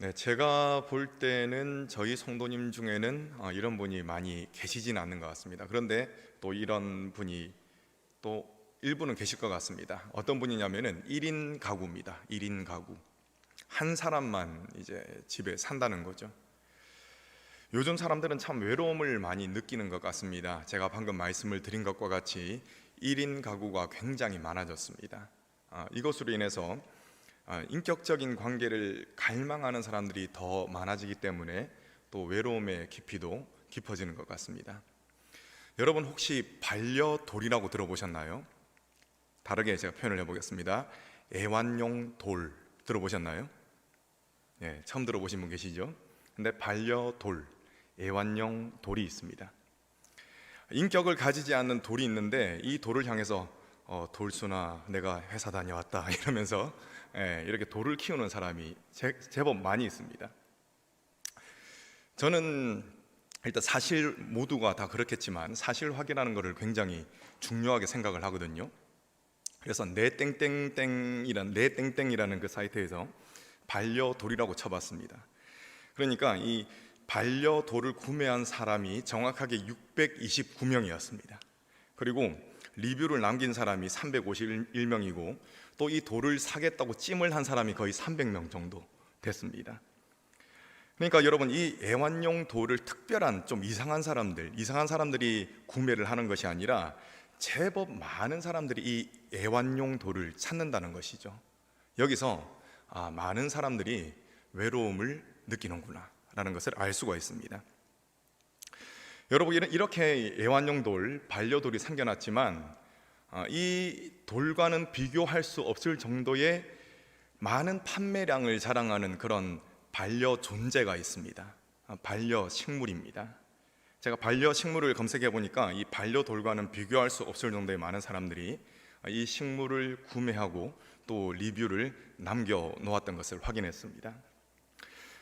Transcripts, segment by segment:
네, 제가 볼 때는 저희 성도님 중에는 어, 이런 분이 많이 계시지는 않는 것 같습니다. 그런데 또 이런 분이 또 일부는 계실 것 같습니다. 어떤 분이냐면은 1인 가구입니다. 1인 가구. 한 사람만 이제 집에 산다는 거죠. 요즘 사람들은 참 외로움을 많이 느끼는 것 같습니다. 제가 방금 말씀을 드린 것과 같이 1인 가구가 굉장히 많아졌습니다. 아, 이것으로 인해서 아, 인격적인 관계를 갈망하는 사람들이 더 많아지기 때문에 또 외로움의 깊이도 깊어지는 것 같습니다. 여러분 혹시 반려돌이라고 들어보셨나요? 다르게 제가 표현을 해보겠습니다. 애완용 돌 들어보셨나요? 예, 처음 들어보신 분 계시죠? 근데 반려돌, 애완용 돌이 있습니다. 인격을 가지지 않는 돌이 있는데 이 돌을 향해서 어, 돌수나 내가 회사 다녀왔다 이러면서 예, 이렇게 돌을 키우는 사람이 제, 제법 많이 있습니다. 저는 일단 사실 모두가 다 그렇겠지만 사실 확인하는 것을 굉장히 중요하게 생각을 하거든요. 그래서 내 땡땡땡이란 내 땡땡이라는 그 사이트에서 반려돌이라고 쳐봤습니다. 그러니까 이 반려돌을 구매한 사람이 정확하게 629명이었습니다. 그리고 리뷰를 남긴 사람이 351명이고 또 이 돌을 사겠다고 찜을 한 사람이 거의 300명 정도 됐습니다. 그러니까 여러분 이 애완용 돌을 특별한 좀 이상한 사람들, 이상한 사람들이 구매를 하는 것이 아니라 제법 많은 사람들이 이 애완용 돌을 찾는다는 것이죠. 여기서 아, 많은 사람들이 외로움을 느끼는구나라는 것을 알 수가 있습니다. 여러분 이렇게 애완용 돌, 반려돌이 생겨났지만 아, 이 돌과는 비교할 수 없을 정도의 많은 판매량을 자랑하는 그런 반려 존재가 있습니다. 아, 반려 식물입니다. 제가 반려 식물을 검색해 보니까 이 반려 돌과는 비교할 수 없을 정도의 많은 사람들이 이 식물을 구매하고 또 리뷰를 남겨 놓았던 것을 확인했습니다.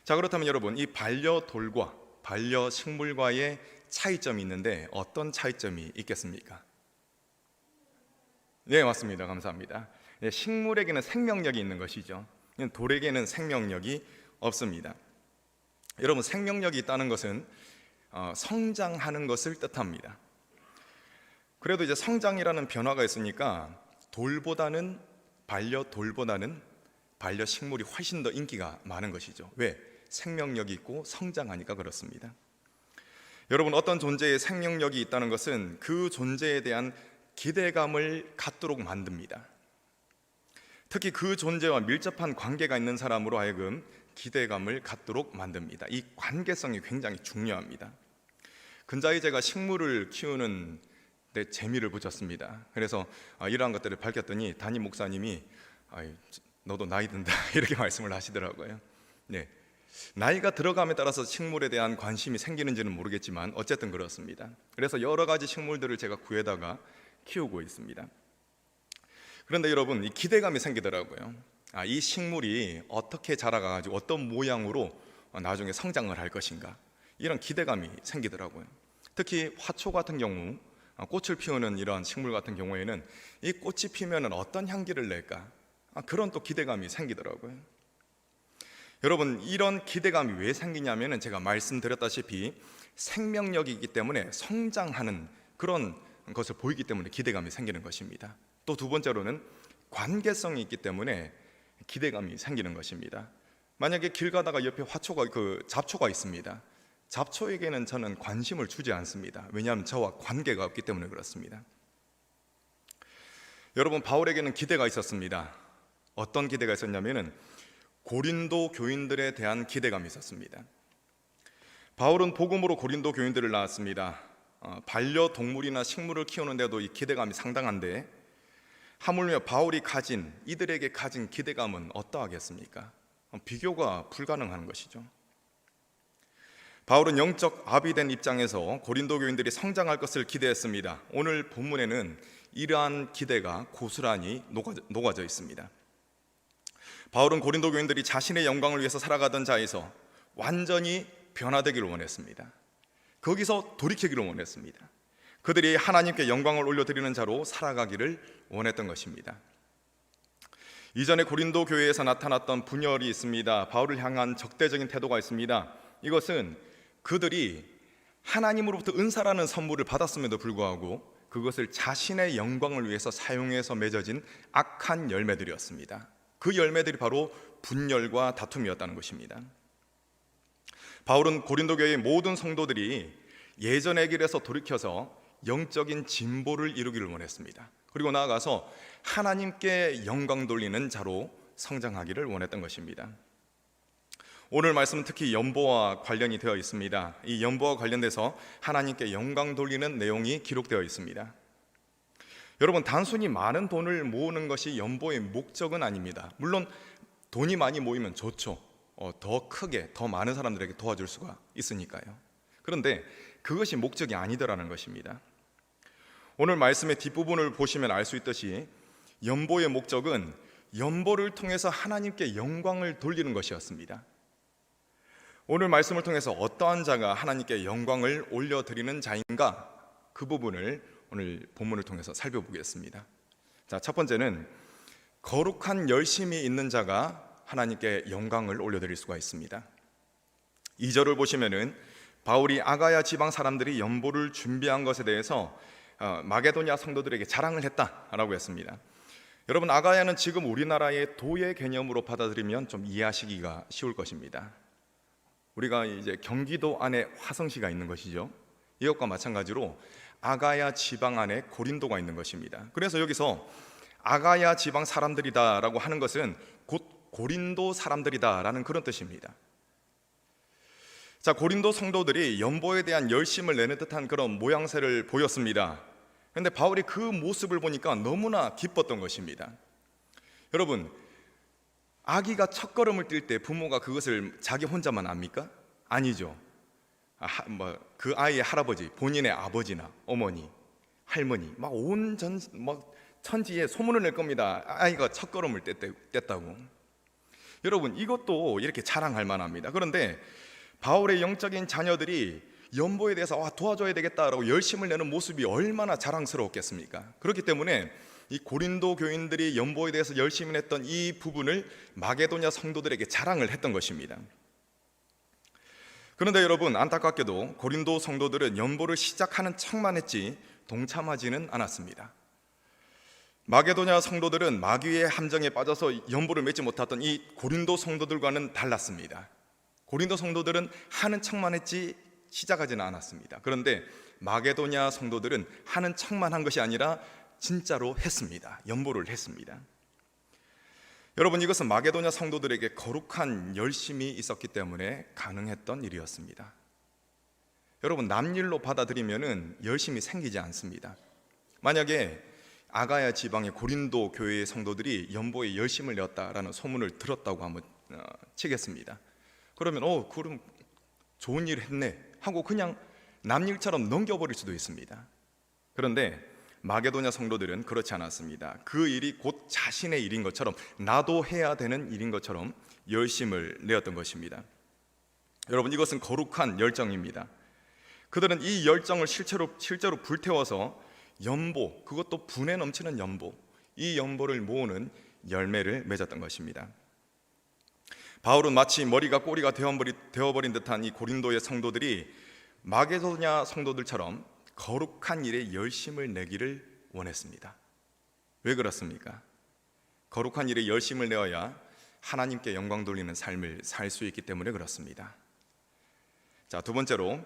자, 그렇다면 여러분 이 반려 돌과 반려 식물과의 차이점이 있는데 어떤 차이점이 있겠습니까? 네, 맞습니다. 감사합니다. 네, 식물에게는 생명력이 있는 것이죠. 돌에게는 생명력이 없습니다. 여러분 생명력이 있다는 것은 어, 성장하는 것을 뜻합니다. 그래도 이제 성장이라는 변화가 있으니까 돌보다는 반려 돌보다는 반려 식물이 훨씬 더 인기가 많은 것이죠. 왜? 생명력이 있고 성장하니까 그렇습니다. 여러분 어떤 존재의 생명력이 있다는 것은 그 존재에 대한 기대감을 갖도록 만듭니다. 특히 그 존재와 밀접한 관계가 있는 사람으로 하여금 기대감을 갖도록 만듭니다. 이 관계성이 굉장히 중요합니다. 근자에 제가 식물을 키우는 데 재미를 붙였습니다. 그래서 아, 이러한 것들을 밝혔더니 담임 목사님이 너도 나이 든다 이렇게 말씀을 하시더라고요. 네. 나이가 들어감에 따라서 식물에 대한 관심이 생기는지는 모르겠지만 어쨌든 그렇습니다. 그래서 여러 가지 식물들을 제가 구해다가 키우고 있습니다. 그런데 여러분 이 기대감이 생기더라고요. 아, 이 식물이 어떻게 자라가지고 어떤 모양으로 나중에 성장을 할 것인가 이런 기대감이 생기더라고요. 특히 화초 같은 경우 아, 꽃을 피우는 이런 식물 같은 경우에는 이 꽃이 피면 어떤 향기를 낼까 아, 그런 또 기대감이 생기더라고요. 여러분 이런 기대감이 왜 생기냐면은 제가 말씀드렸다시피 생명력이 있기 때문에 성장하는 그런 것을 보이기 때문에 기대감이 생기는 것입니다. 또 두 번째로는 관계성이 있기 때문에 기대감이 생기는 것입니다. 만약에 길 가다가 옆에 화초가 그 잡초가 있습니다. 잡초에게는 저는 관심을 주지 않습니다. 왜냐하면 저와 관계가 없기 때문에 그렇습니다. 여러분 바울에게는 기대가 있었습니다. 어떤 기대가 있었냐면은 고린도 교인들에 대한 기대감이 있었습니다. 바울은 복음으로 고린도 교인들을 낳았습니다. 어, 반려동물이나 식물을 키우는데도 이 기대감이 상당한데 하물며 바울이 가진 이들에게 가진 기대감은 어떠하겠습니까? 어, 비교가 불가능한 것이죠. 바울은 영적 아비 된 입장에서 고린도 교인들이 성장할 것을 기대했습니다. 오늘 본문에는 이러한 기대가 고스란히 녹아져 있습니다. 바울은 고린도 교인들이 자신의 영광을 위해서 살아가던 자에서 완전히 변화되기를 원했습니다. 거기서 돌이키기를 원했습니다. 그들이 하나님께 영광을 올려드리는 자로 살아가기를 원했던 것입니다. 이전에 고린도 교회에서 나타났던 분열이 있습니다. 바울을 향한 적대적인 태도가 있습니다. 이것은 그들이 하나님으로부터 은사라는 선물을 받았음에도 불구하고 그것을 자신의 영광을 위해서 사용해서 맺어진 악한 열매들이었습니다. 그 열매들이 바로 분열과 다툼이었다는 것입니다. 바울은 고린도 교회의 모든 성도들이 예전의 길에서 돌이켜서 영적인 진보를 이루기를 원했습니다. 그리고 나아가서 하나님께 영광 돌리는 자로 성장하기를 원했던 것입니다. 오늘 말씀은 특히 연보와 관련이 되어 있습니다. 이 연보와 관련돼서 하나님께 영광 돌리는 내용이 기록되어 있습니다. 여러분 단순히 많은 돈을 모으는 것이 연보의 목적은 아닙니다. 물론 돈이 많이 모이면 좋죠. 어, 더 크게 더 많은 사람들에게 도와줄 수가 있으니까요. 그런데 그것이 목적이 아니더라는 것입니다. 오늘 말씀의 뒷부분을 보시면 알 수 있듯이 연보의 목적은 연보를 통해서 하나님께 영광을 돌리는 것이었습니다. 오늘 말씀을 통해서 어떠한 자가 하나님께 영광을 올려드리는 자인가 그 부분을 오늘 본문을 통해서 살펴보겠습니다. 자, 첫 번째는 거룩한 열심이 있는 자가 하나님께 영광을 올려드릴 수가 있습니다. 2절을 보시면은 바울이 아가야 지방 사람들이 연보를 준비한 것에 대해서 어, 마게도냐 성도들에게 자랑을 했다라고 했습니다. 여러분 아가야는 지금 우리나라의 도의 개념으로 받아들이면 좀 이해하시기가 쉬울 것입니다. 우리가 이제 경기도 안에 화성시가 있는 것이죠. 이것과 마찬가지로 아가야 지방 안에 고린도가 있는 것입니다. 그래서 여기서 아가야 지방 사람들이다라고 하는 것은 곧 고린도 사람들이다라는 그런 뜻입니다. 자, 고린도 성도들이 연보에 대한 열심을 내는 듯한 그런 모양새를 보였습니다. 그런데 바울이 그 모습을 보니까 너무나 기뻤던 것입니다. 여러분, 아기가 첫 걸음을 뛸 때 부모가 그것을 자기 혼자만 압니까? 아니죠. 아, 뭐 그 아이의 할아버지, 본인의 아버지나 어머니, 할머니, 막 온 전 막 천지에 소문을 낼 겁니다. 아이가 첫 걸음을 뗐다고. 여러분 이것도 이렇게 자랑할 만합니다. 그런데 바울의 영적인 자녀들이 연보에 대해서 와, 도와줘야 되겠다라고 열심을 내는 모습이 얼마나 자랑스러웠겠습니까? 그렇기 때문에 이 고린도 교인들이 연보에 대해서 열심히 했던 이 부분을 마게도냐 성도들에게 자랑을 했던 것입니다. 그런데 여러분 안타깝게도 고린도 성도들은 연보를 시작하는 척만 했지 동참하지는 않았습니다. 마게도냐 성도들은 마귀의 함정에 빠져서 연보를 맺지 못했던 이 고린도 성도들과는 달랐습니다. 고린도 성도들은 하는 척만 했지 시작하지는 않았습니다. 그런데 마게도냐 성도들은 하는 척만 한 것이 아니라 진짜로 했습니다. 연보를 했습니다. 여러분 이것은 마게도냐 성도들에게 거룩한 열심이 있었기 때문에 가능했던 일이었습니다. 여러분 남일로 받아들이면은 열심이 생기지 않습니다. 만약에 아가야 지방의 고린도 교회의 성도들이 연보에 열심을 내었다라는 소문을 들었다고 한번 어, 치겠습니다. 그러면 어 그럼 좋은 일 했네 하고 그냥 남일처럼 넘겨버릴 수도 있습니다. 그런데 마게도냐 성도들은 그렇지 않았습니다. 그 일이 곧 자신의 일인 것처럼 나도 해야 되는 일인 것처럼 열심을 내었던 것입니다. 여러분 이것은 거룩한 열정입니다. 그들은 이 열정을 실제로 실제로 불태워서 연보 그것도 분에 넘치는 연보 이 연보를 모으는 열매를 맺었던 것입니다. 바울은 마치 머리가 꼬리가 되어버린 듯한 이 고린도의 성도들이 마게도냐 성도들처럼 거룩한 일에 열심을 내기를 원했습니다. 왜 그렇습니까? 거룩한 일에 열심을 내어야 하나님께 영광 돌리는 삶을 살 수 있기 때문에 그렇습니다. 자, 두 번째로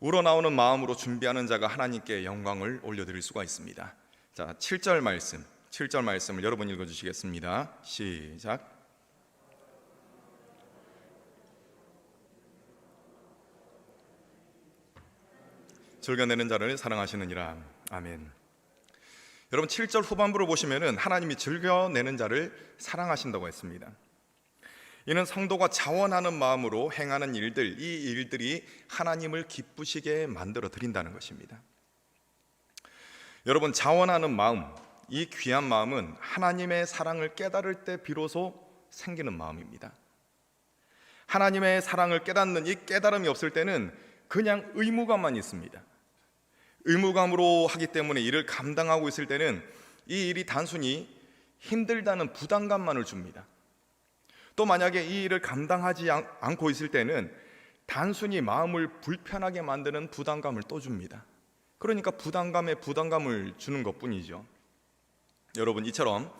우러나오는 마음으로 준비하는 자가 하나님께 영광을 올려드릴 수가 있습니다. 자, 7절 말씀, 7절 말씀을 여러분 읽어주시겠습니다. 시작. 즐겨내는 자를 사랑하시느니라. 아멘. 여러분 7절 후반부를 보시면은 하나님이 즐겨내는 자를 사랑하신다고 했습니다. 이는 성도가 자원하는 마음으로 행하는 일들, 이 일들이 하나님을 기쁘시게 만들어 드린다는 것입니다. 여러분 자원하는 마음, 이 귀한 마음은 하나님의 사랑을 깨달을 때 비로소 생기는 마음입니다. 하나님의 사랑을 깨닫는 이 깨달음이 없을 때는 그냥 의무감만 있습니다. 의무감으로 하기 때문에 일을 감당하고 있을 때는 이 일이 단순히 힘들다는 부담감만을 줍니다. 또 만약에 이 일을 감당하지 않- 않고 있을 때는 단순히 마음을 불편하게 만드는 부담감을 또 줍니다. 그러니까 부담감에 부담감을 주는 것 뿐이죠. 여러분 이처럼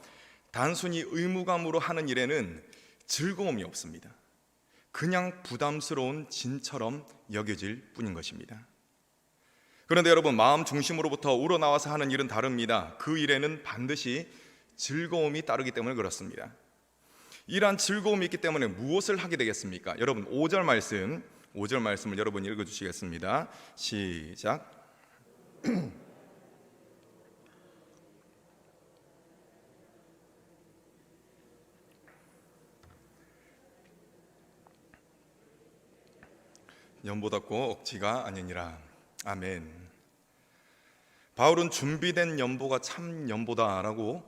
단순히 의무감으로 하는 일에는 즐거움이 없습니다. 그냥 부담스러운 진처럼 여겨질 뿐인 것입니다. 그런데 여러분 마음 중심으로부터 우러나와서 하는 일은 다릅니다. 그 일에는 반드시 즐거움이 따르기 때문에 그렇습니다. 이러한 즐거움이 있기 때문에 무엇을 하게 되겠습니까? 여러분 5절 말씀 5절 말씀을 여러분 읽어 주시겠습니다. 시작. 연보답고 억지가 아니니라. 아멘. 바울은 준비된 연보가 참 연보다라고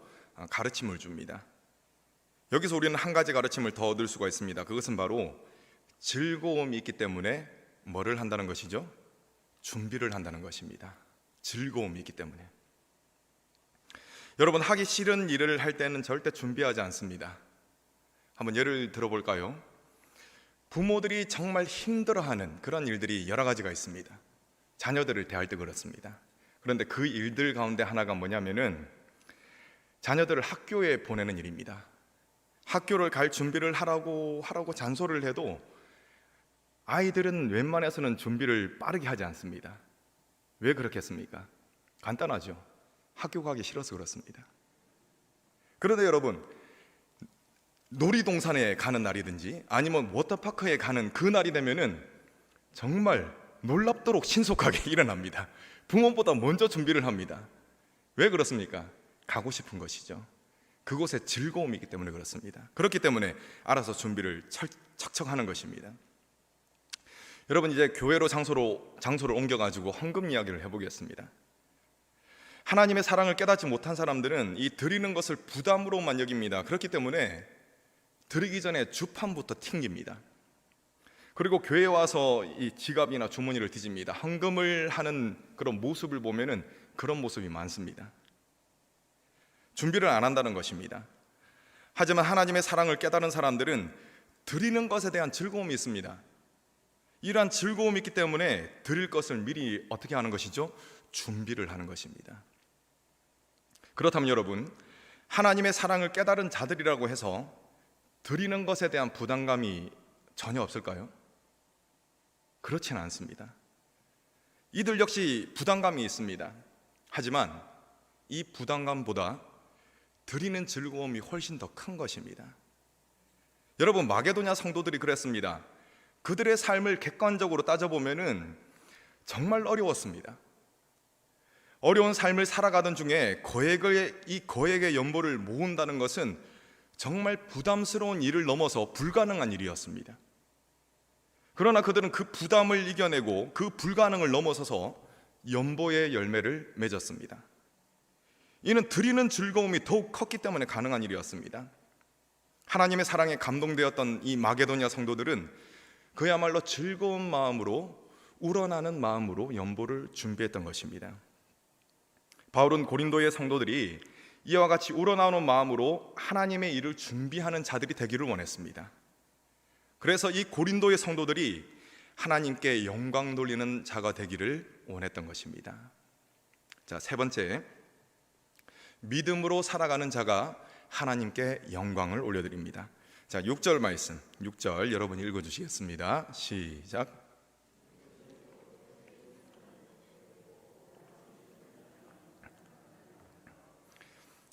가르침을 줍니다. 여기서 우리는 한 가지 가르침을 더 얻을 수가 있습니다. 그것은 바로 즐거움이 있기 때문에 뭐를 한다는 것이죠? 준비를 한다는 것입니다. 즐거움이 있기 때문에. 여러분 하기 싫은 일을 할 때는 절대 준비하지 않습니다. 한번 예를 들어볼까요? 부모들이 정말 힘들어하는 그런 일들이 여러 가지가 있습니다. 자녀들을 대할 때 그렇습니다. 그런데 그 일들 가운데 하나가 뭐냐면은 자녀들을 학교에 보내는 일입니다. 학교를 갈 준비를 하라고 하라고 잔소리를 해도 아이들은 웬만해서는 준비를 빠르게 하지 않습니다. 왜 그렇겠습니까? 간단하죠. 학교 가기 싫어서 그렇습니다. 그런데 여러분 놀이동산에 가는 날이든지 아니면 워터파크에 가는 그 날이 되면은 정말 놀랍도록 신속하게 일어납니다. 부모보다 먼저 준비를 합니다. 왜 그렇습니까? 가고 싶은 것이죠. 그곳에 즐거움이 있기 때문에 그렇습니다. 그렇기 때문에 알아서 준비를 철, 척척하는 것입니다. 여러분 이제 교회로 장소로 장소를 옮겨 가지고 헌금 이야기를 해 보겠습니다. 하나님의 사랑을 깨닫지 못한 사람들은 이 드리는 것을 부담으로만 여깁니다. 그렇기 때문에 드리기 전에 주판부터 튕깁니다. 그리고 교회에 와서 이 지갑이나 주머니를 뒤집니다. 헌금을 하는 그런 모습을 보면은 그런 모습이 많습니다. 준비를 안 한다는 것입니다. 하지만 하나님의 사랑을 깨달은 사람들은 드리는 것에 대한 즐거움이 있습니다. 이러한 즐거움이 있기 때문에 드릴 것을 미리 어떻게 하는 것이죠? 준비를 하는 것입니다. 그렇다면 여러분, 하나님의 사랑을 깨달은 자들이라고 해서 드리는 것에 대한 부담감이 전혀 없을까요? 그렇지는 않습니다. 이들 역시 부담감이 있습니다. 하지만 이 부담감보다 드리는 즐거움이 훨씬 더 큰 것입니다. 여러분 마게도냐 성도들이 그랬습니다. 그들의 삶을 객관적으로 따져보면은 정말 어려웠습니다. 어려운 삶을 살아가던 중에 거액의 이 거액의 연보를 모은다는 것은 정말 부담스러운 일을 넘어서 불가능한 일이었습니다. 그러나 그들은 그 부담을 이겨내고 그 불가능을 넘어서서 연보의 열매를 맺었습니다. 이는 드리는 즐거움이 더욱 컸기 때문에 가능한 일이었습니다. 하나님의 사랑에 감동되었던 이 마게도냐 성도들은 그야말로 즐거운 마음으로 우러나는 마음으로 연보를 준비했던 것입니다. 바울은 고린도의 성도들이 이와 같이 우러나오는 마음으로 하나님의 일을 준비하는 자들이 되기를 원했습니다. 그래서 이 고린도의 성도들이 하나님께 영광 돌리는 자가 되기를 원했던 것입니다. 자, 세 번째. 믿음으로 살아가는 자가 하나님께 영광을 올려드립니다. 자, 6절 말씀. 6절 여러분 읽어 주시겠습니다. 시작.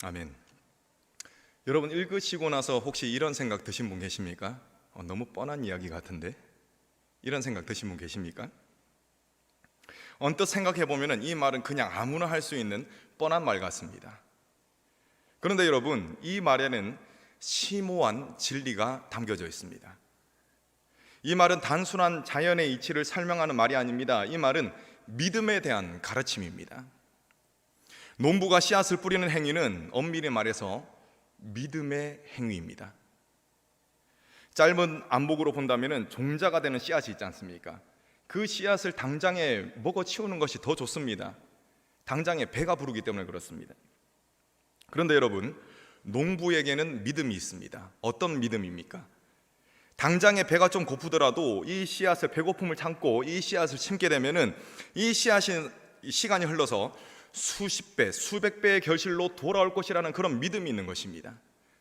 아멘. 여러분 읽으시고 나서 혹시 이런 생각 드신 분 계십니까? 어, 너무 뻔한 이야기 같은데 이런 생각 드신 분 계십니까? 언뜻 생각해 보면은 이 말은 그냥 아무나 할 수 있는 뻔한 말 같습니다. 그런데 여러분 이 말에는 심오한 진리가 담겨져 있습니다. 이 말은 단순한 자연의 이치를 설명하는 말이 아닙니다. 이 말은 믿음에 대한 가르침입니다. 농부가 씨앗을 뿌리는 행위는 엄밀히 말해서 믿음의 행위입니다. 짧은 안목으로 본다면 종자가 되는 씨앗이 있지 않습니까? 그 씨앗을 당장에 먹어 치우는 것이 더 좋습니다. 당장에 배가 부르기 때문에 그렇습니다. 그런데 여러분, 농부에게는 믿음이 있습니다. 어떤 믿음입니까? 당장에 배가 좀 고프더라도 이 씨앗을 배고픔을 참고 이 씨앗을 심게 되면은 이 씨앗이 이 시간이 흘러서 수십 배, 수백 배의 결실로 돌아올 것이라는 그런 믿음이 있는 것입니다.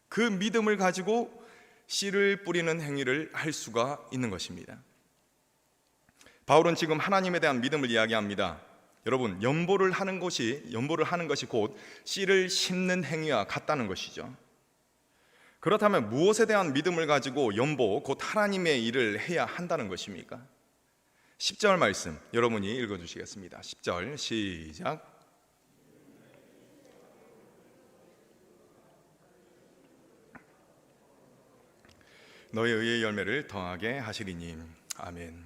그 믿음을 가지고 씨를 뿌리는 행위를 할 수가 있는 것입니다. 바울은 지금 하나님에 대한 믿음을 이야기합니다. 여러분, 연보를 하는 것이 연보를 하는 것이 곧 씨를 심는 행위와 같다는 것이죠. 그렇다면 무엇에 대한 믿음을 가지고 연보 곧 하나님의 일을 해야 한다는 것입니까? 10절 말씀 여러분이 읽어 주시겠습니다. 10절 시작. 너의 의의 열매를 더하게 하시리니 아멘.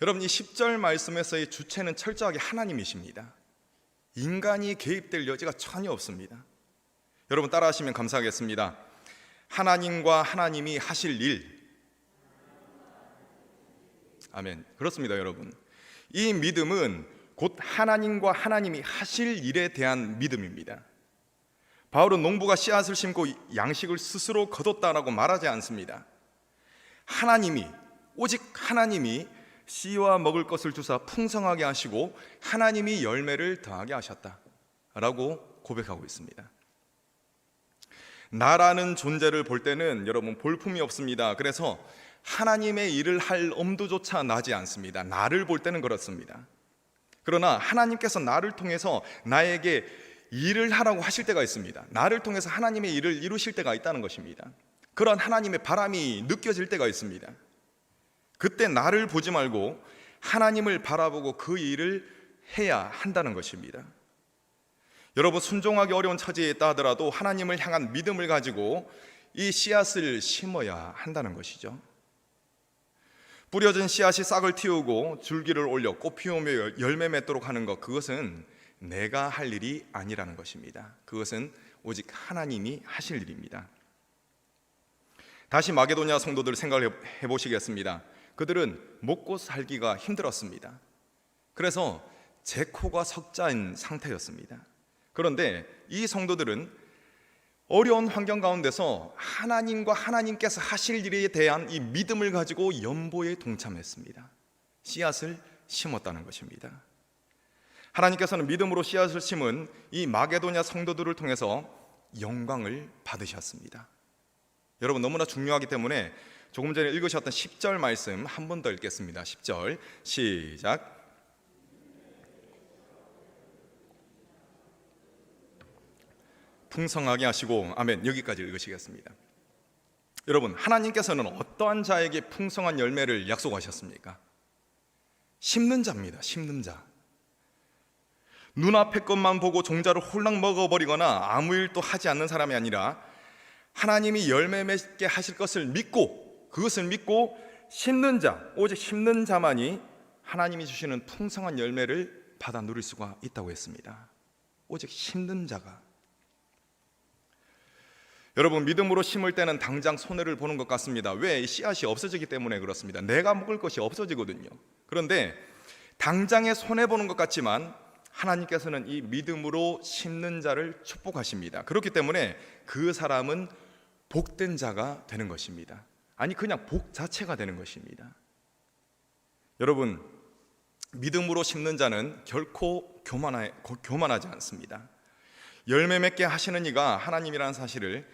여러분 이 10절 말씀에서의 주체는 철저하게 하나님이십니다. 인간이 개입될 여지가 전혀 없습니다. 여러분 따라하시면 감사하겠습니다. 하나님과 하나님이 하실 일. 아멘. 그렇습니다, 여러분. 이 믿음은 곧 하나님과 하나님이 하실 일에 대한 믿음입니다. 바울은 농부가 씨앗을 심고 양식을 스스로 거뒀다라고 말하지 않습니다. 하나님이 오직 하나님이 씨와 먹을 것을 주사 풍성하게 하시고 하나님이 열매를 더하게 하셨다라고 고백하고 있습니다. 나라는 존재를 볼 때는 여러분 볼품이 없습니다. 그래서 하나님의 일을 할 엄두조차 나지 않습니다. 나를 볼 때는 그렇습니다. 그러나 하나님께서 나를 통해서 나에게 일을 하라고 하실 때가 있습니다. 나를 통해서 하나님의 일을 이루실 때가 있다는 것입니다. 그런 하나님의 바람이 느껴질 때가 있습니다. 그때 나를 보지 말고 하나님을 바라보고 그 일을 해야 한다는 것입니다. 여러분 순종하기 어려운 처지에 있다 하더라도 하나님을 향한 믿음을 가지고 이 씨앗을 심어야 한다는 것이죠. 뿌려진 씨앗이 싹을 틔우고 줄기를 올려 꽃 피우며 열매 맺도록 하는 것 그것은 내가 할 일이 아니라는 것입니다. 그것은 오직 하나님이 하실 일입니다. 다시 마게도냐 성도들 생각해 보시겠습니다. 그들은 먹고 살기가 힘들었습니다. 그래서 제 코가 석자인 상태였습니다. 그런데 이 성도들은 어려운 환경 가운데서 하나님과 하나님께서 하실 일에 대한 이 믿음을 가지고 연보에 동참했습니다. 씨앗을 심었다는 것입니다. 하나님께서는 믿음으로 씨앗을 심은 이 마게도냐 성도들을 통해서 영광을 받으셨습니다. 여러분 너무나 중요하기 때문에 조금 전에 읽으셨던 10절 말씀 한 번 더 읽겠습니다. 10절 시작. 풍성하게 하시고 아멘 여기까지 읽으시겠습니다. 여러분 하나님께서는 어떠한 자에게 풍성한 열매를 약속하셨습니까? 심는 자입니다. 심는 자. 눈앞의 것만 보고 종자를 홀랑 먹어버리거나 아무 일도 하지 않는 사람이 아니라 하나님이 열매 맺게 하실 것을 믿고 그것을 믿고 심는 자, 오직 심는 자만이 하나님이 주시는 풍성한 열매를 받아 누릴 수가 있다고 했습니다. 오직 심는 자가 여러분 믿음으로 심을 때는 당장 손해를 보는 것 같습니다. 왜 씨앗이 없어지기 때문에 그렇습니다. 내가 먹을 것이 없어지거든요. 그런데 당장에 손해 보는 것 같지만 하나님께서는 이 믿음으로 심는 자를 축복하십니다. 그렇기 때문에 그 사람은 복된 자가 되는 것입니다. 아니 그냥 복 자체가 되는 것입니다. 여러분 믿음으로 심는 자는 결코 교만하, 교만하지 않습니다. 열매 맺게 하시는 이가 하나님이라는 사실을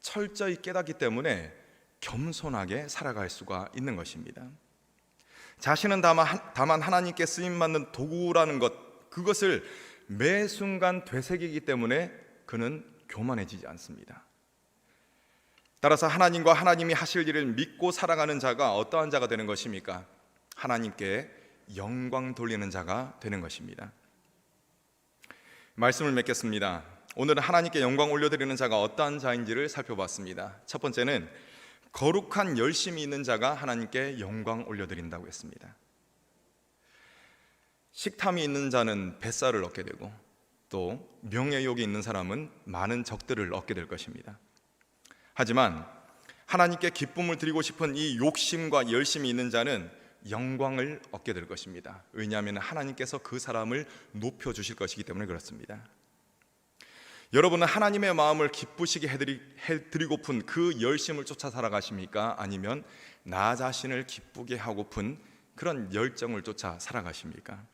철저히 깨닫기 때문에 겸손하게 살아갈 수가 있는 것입니다. 자신은 다만, 다만 하나님께 쓰임 받는 도구라는 것 그것을 매 순간 되새기기 때문에 그는 교만해지지 않습니다. 따라서 하나님과 하나님이 하실 일을 믿고 살아가는 자가 어떠한 자가 되는 것입니까? 하나님께 영광 돌리는 자가 되는 것입니다. 말씀을 맺겠습니다. 오늘은 하나님께 영광 올려드리는 자가 어떠한 자인지를 살펴봤습니다. 첫 번째는 거룩한 열심이 있는 자가 하나님께 영광 올려드린다고 했습니다. 식탐이 있는 자는 뱃살을 얻게 되고 또 명예욕이 있는 사람은 많은 적들을 얻게 될 것입니다. 하지만 하나님께 기쁨을 드리고 싶은 이 욕심과 열심이 있는 자는 영광을 얻게 될 것입니다. 왜냐하면 하나님께서 그 사람을 높여 주실 것이기 때문에 그렇습니다. 여러분은 하나님의 마음을 기쁘시게 해드리, 해드리고픈 그 열심을 쫓아 살아가십니까? 아니면 나 자신을 기쁘게 하고픈 그런 열정을 쫓아 살아가십니까?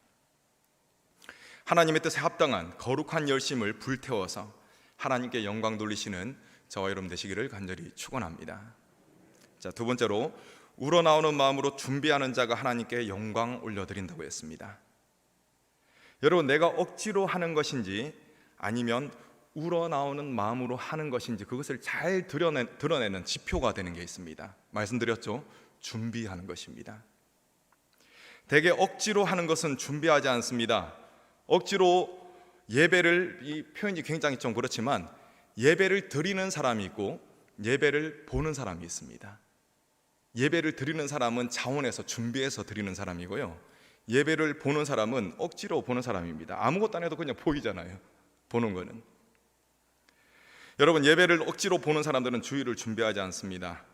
하나님의 뜻에 합당한 거룩한 열심을 불태워서 하나님께 영광 돌리시는 저와 여러분 되시기를 간절히 축원합니다. 자, 두 번째로 우러나오는 마음으로 준비하는 자가 하나님께 영광 올려드린다고 했습니다. 여러분, 내가 억지로 하는 것인지 아니면 우러나오는 마음으로 하는 것인지 그것을 잘 드러내, 드러내는 지표가 되는 게 있습니다. 말씀드렸죠? 준비하는 것입니다. 대개 억지로 하는 것은 준비하지 않습니다. 억지로 예배를 이 표현이 굉장히 좀 그렇지만 예배를 드리는 사람이 있고 예배를 보는 사람이 있습니다. 예배를 드리는 사람은 자원해서 준비해서 드리는 사람이고요. 예배를 보는 사람은 억지로 보는 사람입니다. 아무것도 안 해도 그냥 보이잖아요. 보는 거는. 여러분 예배를 억지로 보는 사람들은 주의를 준비하지 않습니다.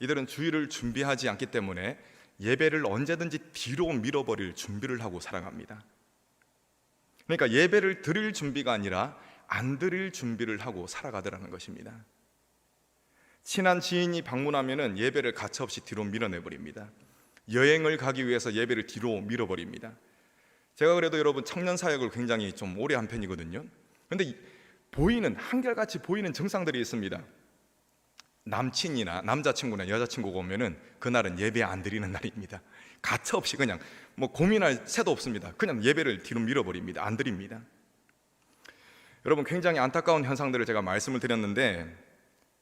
이들은 주의를 준비하지 않기 때문에 예배를 언제든지 뒤로 밀어버릴 준비를 하고 살아갑니다. 그러니까 예배를 드릴 준비가 아니라 안 드릴 준비를 하고 살아가더라는 것입니다. 친한 지인이 방문하면은 예배를 가차없이 뒤로 밀어내 버립니다. 여행을 가기 위해서 예배를 뒤로 밀어버립니다. 제가 그래도 여러분 청년 사역을 굉장히 좀 오래 한 편이거든요. 근데 보이는 한결같이 보이는 증상들이 있습니다. 남친이나 남자친구나 여자친구가 오면은 그날은 예배 안 드리는 날입니다. 가차없이 그냥 뭐 고민할 새도 없습니다. 그냥 예배를 뒤로 밀어버립니다. 안 드립니다. 여러분 굉장히 안타까운 현상들을 제가 말씀을 드렸는데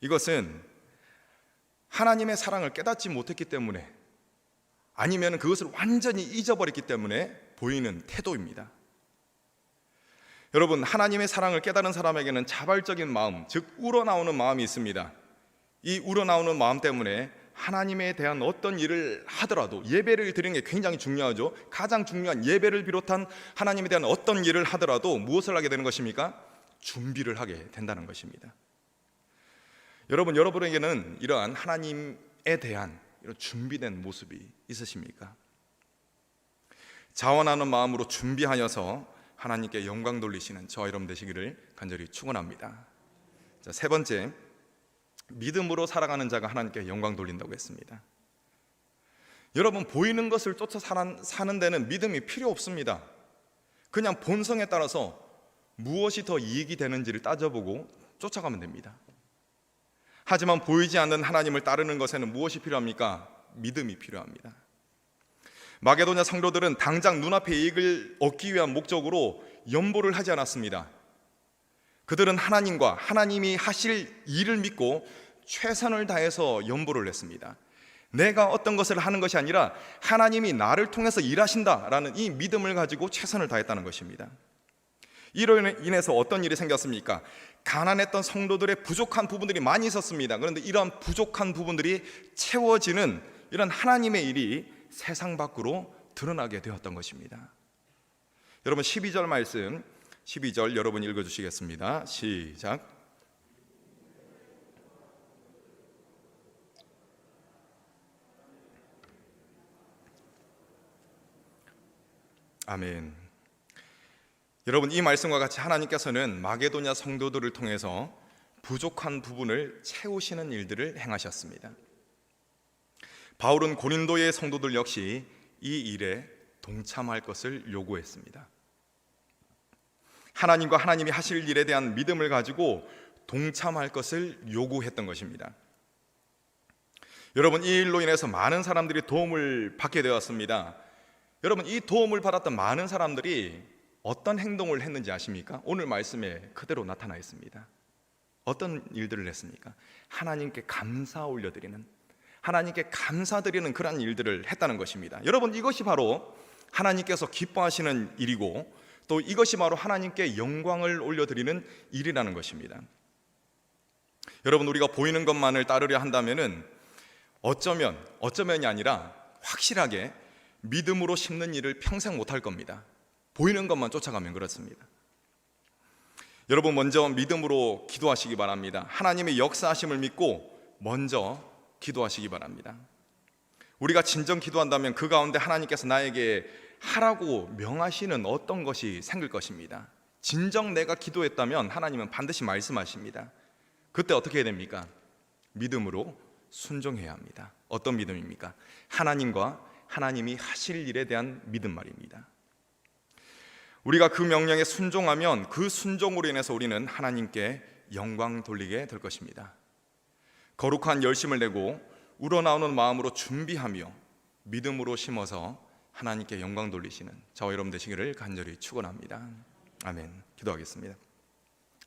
이것은 하나님의 사랑을 깨닫지 못했기 때문에 아니면 그것을 완전히 잊어버렸기 때문에 보이는 태도입니다. 여러분 하나님의 사랑을 깨달은 사람에게는 자발적인 마음, 즉 우러나오는 마음이 있습니다. 이 우러나오는 마음 때문에 하나님에 대한 어떤 일을 하더라도 예배를 드리는 게 굉장히 중요하죠. 가장 중요한 예배를 비롯한 하나님에 대한 어떤 일을 하더라도 무엇을 하게 되는 것입니까? 준비를 하게 된다는 것입니다. 여러분, 여러분에게는 이러한 하나님에 대한 이런 준비된 모습이 있으십니까? 자원하는 마음으로 준비하여서 하나님께 영광 돌리시는 저 여러분 되시기를 간절히 축원합니다. 자, 세 번째 믿음으로 살아가는 자가 하나님께 영광 돌린다고 했습니다. 여러분 보이는 것을 쫓아 사는 데는 믿음이 필요 없습니다. 그냥 본성에 따라서 무엇이 더 이익이 되는지를 따져보고 쫓아가면 됩니다. 하지만 보이지 않는 하나님을 따르는 것에는 무엇이 필요합니까? 믿음이 필요합니다. 마게도냐 성도들은 당장 눈앞의 이익을 얻기 위한 목적으로 연보를 하지 않았습니다. 그들은 하나님과 하나님이 하실 일을 믿고 최선을 다해서 연보를 했습니다. 내가 어떤 것을 하는 것이 아니라 하나님이 나를 통해서 일하신다라는 이 믿음을 가지고 최선을 다했다는 것입니다. 이로 인해서 어떤 일이 생겼습니까? 가난했던 성도들의 부족한 부분들이 많이 있었습니다. 그런데 이러한 부족한 부분들이 채워지는 이런 하나님의 일이 세상 밖으로 드러나게 되었던 것입니다. 여러분 12절 말씀 12절 여러분 읽어 주시겠습니다. 시작. 아멘. 여러분 이 말씀과 같이 하나님께서는 마게도냐 성도들을 통해서 부족한 부분을 채우시는 일들을 행하셨습니다. 바울은 고린도의 성도들 역시 이 일에 동참할 것을 요구했습니다. 하나님과 하나님이 하실 일에 대한 믿음을 가지고 동참할 것을 요구했던 것입니다. 여러분 이 일로 인해서 많은 사람들이 도움을 받게 되었습니다. 여러분 이 도움을 받았던 많은 사람들이 어떤 행동을 했는지 아십니까? 오늘 말씀에 그대로 나타나 있습니다. 어떤 일들을 했습니까? 하나님께 감사 올려드리는 하나님께 감사드리는 그러한 일들을 했다는 것입니다. 여러분 이것이 바로 하나님께서 기뻐하시는 일이고 또 이것이 바로 하나님께 영광을 올려드리는 일이라는 것입니다. 여러분 우리가 보이는 것만을 따르려 한다면은 어쩌면 어쩌면이 아니라 확실하게 믿음으로 심는 일을 평생 못할 겁니다. 보이는 것만 쫓아가면 그렇습니다. 여러분 먼저 믿음으로 기도하시기 바랍니다. 하나님의 역사하심을 믿고 먼저 기도하시기 바랍니다. 우리가 진정 기도한다면 그 가운데 하나님께서 나에게 하라고 명하시는 어떤 것이 생길 것입니다. 진정 내가 기도했다면 하나님은 반드시 말씀하십니다. 그때 어떻게 해야 됩니까? 믿음으로 순종해야 합니다. 어떤 믿음입니까? 하나님과 하나님이 하실 일에 대한 믿음 말입니다. 우리가 그 명령에 순종하면 그 순종으로 인해서 우리는 하나님께 영광 돌리게 될 것입니다. 거룩한 열심을 내고 우러나오는 마음으로 준비하며 믿음으로 심어서 하나님께 영광 돌리시는 저와 여러분 되시기를 간절히 축원합니다. 아멘. 기도하겠습니다.